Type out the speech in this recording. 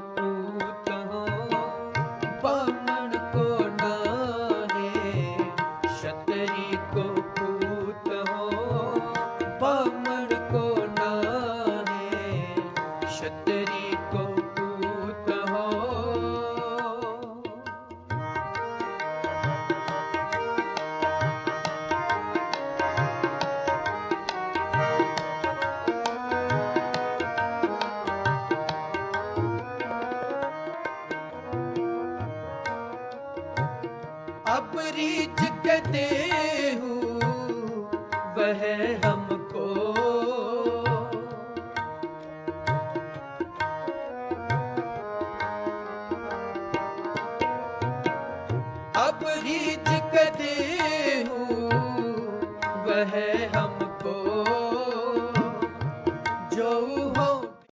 ਤੂੰ अपरी कहते हूँ वह हमको अपरी कहते हूँ वह हमको जो